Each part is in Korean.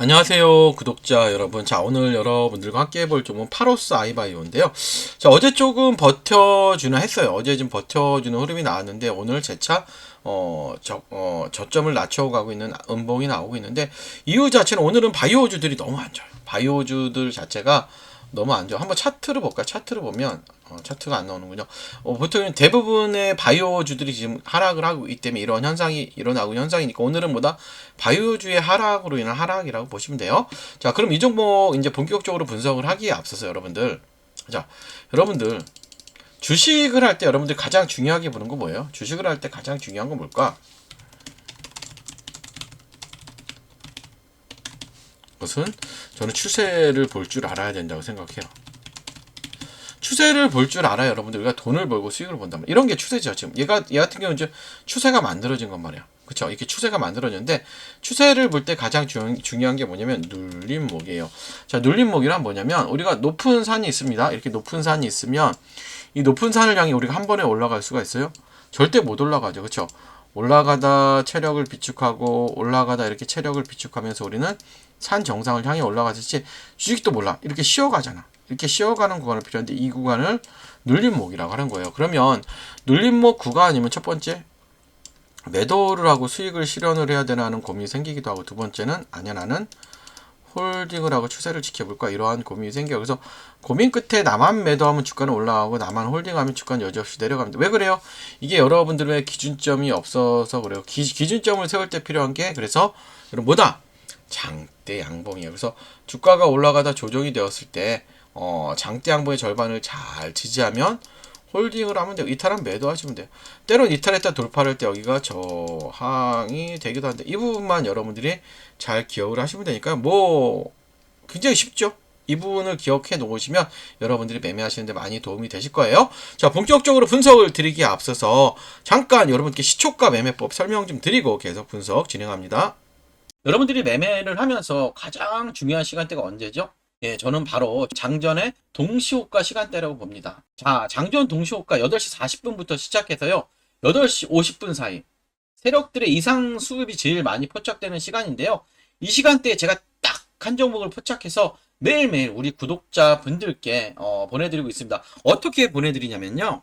안녕하세요 구독자 여러분. 자 오늘 여러분들과 함께 해볼 종목은 파로스 아이바이오인데요. 자 어제 조금 버텨주는 했어요. 어제 좀 버텨주는 흐름이 나왔는데 오늘 재차 어, 저, 어, 저점을 낮춰가고 있는 음봉이 나오고 있는데 이유 자체는 오늘은 바이오주들이 너무 안 좋아요. 바이오주들 자체가 너무 안 좋아 한번 차트를 볼까요 차트를 보면 어, 차트가 안 나오는군요. 어, 보통 대부분의 바이오주들이 지금 하락을 하고 있기 때문에 이런 현상이 일어나고 현상이니까 오늘은 뭐다 바이오주의 하락으로 인한 하락이라고 보시면 돼요. 자, 그럼 이 종목 이제 본격적으로 분석을 하기에 앞서서 여러분들, 자, 여러분들 주식을 할 때 여러분들 가장 중요하게 보는 거 뭐예요? 주식을 할 때 가장 중요한 건 뭘까? 것은 저는 추세를 볼 줄 알아야 된다고 생각해요. 추세를 볼 줄 알아요, 여러분들. 우리가 돈을 벌고 수익을 본다면 이런 게 추세죠. 지금 얘가 얘 같은 경우는 추세가 만들어진 건 말이야. 그렇죠? 이렇게 추세가 만들어졌는데 추세를 볼 때 가장 중, 중요한 게 뭐냐면 눌림목이에요. 자, 눌림목이란 뭐냐면 우리가 높은 산이 있습니다. 이렇게 높은 산이 있으면 이 높은 산을 향해 우리가 한 번에 올라갈 수가 있어요? 절대 못 올라가죠. 그렇죠? 올라가다 체력을 비축하고 올라가다 이렇게 체력을 비축하면서 우리는 산 정상을 향해 올라가듯이 주식도 몰라. 이렇게 쉬어가잖아. 이렇게 쉬어가는 구간을 필요한데 이 구간을 눌림목이라고 하는 거예요. 그러면 눌림목 구간이면 첫 번째 매도를 하고 수익을 실현을 해야 되나 하는 고민이 생기기도 하고 두 번째는 아니야 나는 홀딩을 하고 추세를 지켜볼까 이러한 고민이 생겨요. 그래서 고민 끝에 나만 매도하면 주가는 올라가고 나만 홀딩하면 주가는 여지없이 내려갑니다. 왜 그래요? 이게 여러분들의 기준점이 없어서 그래요. 기, 기준점을 세울 때 필요한 게 그래서 여러분 뭐다? 장대 양봉이에요. 그래서 주가가 올라가다 조정이 되었을 때 어, 장대 양봉의 절반을 잘 지지하면 홀딩을 하면 돼요. 이탈하면 매도하시면 돼요. 때론 이탈했다 돌파를 할때 여기가 저항이 되기도 하는데 이 부분만 여러분들이 잘 기억을 하시면 되니까 뭐 굉장히 쉽죠. 이 부분을 기억해 놓으시면 여러분들이 매매하시는데 많이 도움이 되실 거예요. 자, 본격적으로 분석을 드리기에 앞서서 잠깐 여러분께 시초가 매매법 설명 좀 드리고 계속 분석 진행합니다. 여러분들이 매매를 하면서 가장 중요한 시간대가 언제죠? 예, 저는 바로 장전의 동시호가 시간대라고 봅니다. 자, 장전 동시호가 8시 40분부터 시작해서요. 8시 50분 사이. 세력들의 이상 수급이 제일 많이 포착되는 시간인데요. 이 시간대에 제가 딱 한 종목을 포착해서 매일매일 우리 구독자 분들께 어, 보내드리고 있습니다. 어떻게 보내드리냐면요.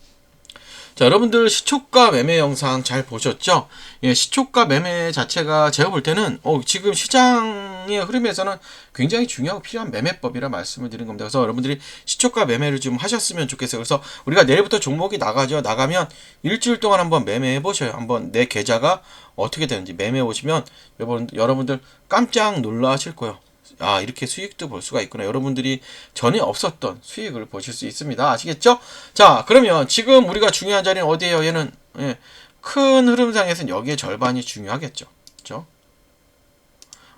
자, 여러분들 시초가 매매 영상 잘 보셨죠? 예, 시초가 매매 자체가 제가 볼 때는 어, 지금 시장의 흐름에서는 굉장히 중요하고 필요한 매매법이라 말씀을 드린 겁니다. 그래서 여러분들이 시초가 매매를 좀 하셨으면 좋겠어요. 그래서 우리가 내일부터 종목이 나가죠. 나가면 일주일 동안 한번 매매해 보셔요. 한번 내 계좌가 어떻게 되는지 매매해 보시면 여러분, 여러분들 깜짝 놀라실 거예요. 아, 이렇게 수익도 볼 수가 있구나. 여러분들이 전에 없었던 수익을 보실 수 있습니다. 아시겠죠? 자, 그러면 지금 우리가 중요한 자리는 어디예요? 얘는 예, 큰 흐름상에서는 여기에 절반이 중요하겠죠. 그죠?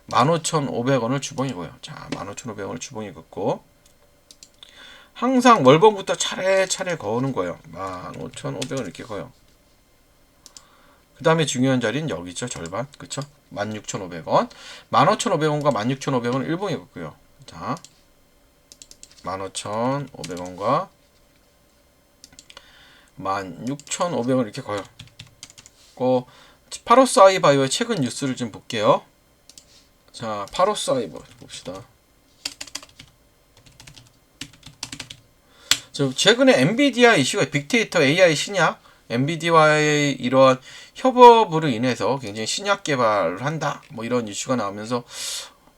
15,500원을 주봉이고요. 자, 15,500원을 주봉이 긋고 항상 월봉부터 차례차례 거는 거예요. 15,500원 이렇게 거요. 그 다음에 중요한 자리는 여기죠. 절반. 그쵸? 16,500원. 15,500원과 16,500원은 일봉이 긋고요. 자, 15,500원과 16,500원 이렇게 거요. 고 파로스 아이바이오의 최근 뉴스를 좀 볼게요. 자, 파로스 아이바 봅시다. 저 최근에 엔비디아 이슈가 빅데이터 AI 신약, 엔비디아와의 이러한 협업으로 인해서 굉장히 신약 개발을 한다. 뭐 이런 이슈가 나오면서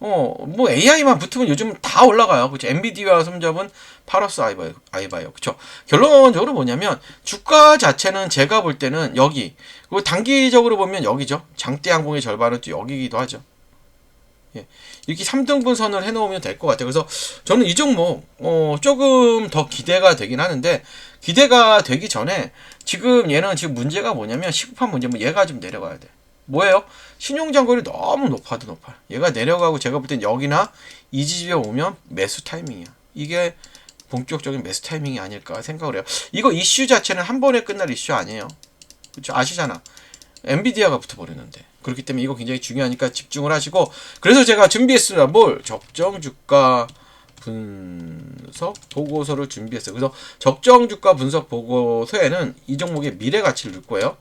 어, 뭐 AI만 붙으면 요즘 다 올라가요. 그죠? 엔비디아 손잡은 파러스 아이바이오, 아이바이오. 그쵸? 결론적으로 뭐냐면, 주가 자체는 제가 볼 때는 여기, 그리고 단기적으로 보면 여기죠. 장대 항공의 절반은 또 여기기도 하죠. 예. 이렇게 3등분 선을 해 놓으면 될 것 같아요. 그래서 저는 이 종목, 어, 조금 더 기대가 되긴 하는데, 기대가 되기 전에, 지금 얘는 지금 문제가 뭐냐면, 시급한 문제, 뭐 얘가 좀 내려가야 돼. 뭐예요? 신용장거리 너무 높아도 높아. 얘가 내려가고 제가 볼 땐 여기나 이 지지에 오면 매수 타이밍이야. 이게 본격적인 매수 타이밍이 아닐까 생각을 해요. 이거 이슈 자체는 한 번에 끝날 이슈 아니에요. 그렇죠? 아시잖아. 엔비디아가 붙어버렸는데. 그렇기 때문에 이거 굉장히 중요하니까 집중을 하시고 그래서 제가 준비했습니다. 뭘? 적정 주가 분석 보고서를 준비했어요. 그래서 적정 주가 분석 보고서에는 이 종목의 미래 가치를 넣을 거예요.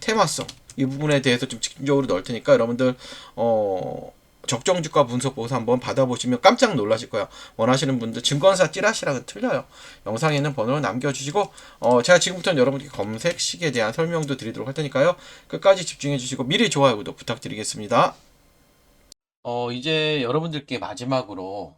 테마성 이 부분에 대해서 좀 집중적으로 넣을 테니까 여러분들 어 적정 주가 분석 보고서 한번 받아보시면 깜짝 놀라실 거예요. 원하시는 분들 증권사 찌라시랑은 틀려요. 영상에 있는 번호를 남겨주시고 어 제가 지금부터는 여러분께 검색식에 대한 설명도 드리도록 할 테니까요. 끝까지 집중해 주시고 미리 좋아요 구독 부탁드리겠습니다. 어 이제 여러분들께 마지막으로